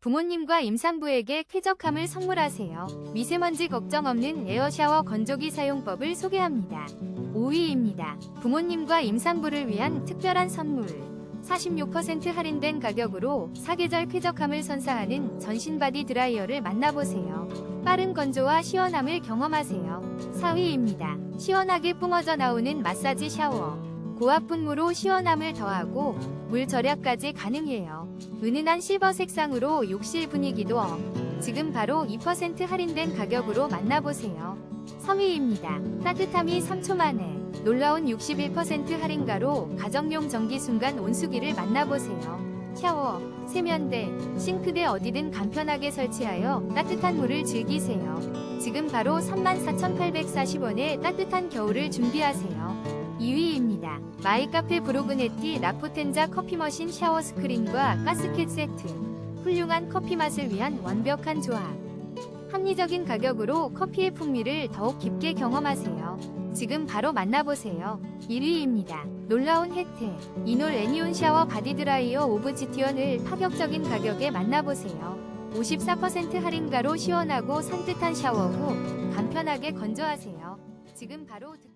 부모님과 임산부에게 쾌적함을 선물하세요. 미세먼지 걱정 없는 에어샤워 건조기 사용법을 소개합니다. 5위입니다. 부모님과 임산부를 위한 특별한 선물. 46% 할인된 가격으로 사계절 쾌적함을 선사하는 전신 바디 드라이어를 만나보세요. 빠른 건조와 시원함을 경험하세요. 4위입니다. 시원하게 뿜어져 나오는 마사지 샤워. 고압 분무로 시원함을 더하고 물 절약까지 가능해요. 은은한 실버 색상으로 욕실 분위기도 업. 지금 바로 2% 할인된 가격으로 만나보세요. 3위입니다. 따뜻함이 3초 만에 놀라운 61% 할인가로 가정용 전기 순간 온수기를 만나보세요. 샤워, 세면대, 싱크대 어디든 간편하게 설치하여 따뜻한 물을 즐기세요. 지금 바로 34,840원에 따뜻한 겨울을 준비하세요. 2위입니다. 마이카페 브로그네티 라포텐자 커피 머신 샤워 스크린과 가스켓 세트. 훌륭한 커피 맛을 위한 완벽한 조합. 합리적인 가격으로 커피의 풍미를 더욱 깊게 경험하세요. 지금 바로 만나보세요. 1위입니다. 놀라운 혜택. 이놀 애니온 샤워 바디 드라이어 오브 지티언을 파격적인 가격에 만나보세요. 54% 할인가로 시원하고 산뜻한 샤워 후 간편하게 건조하세요. 지금 바로 득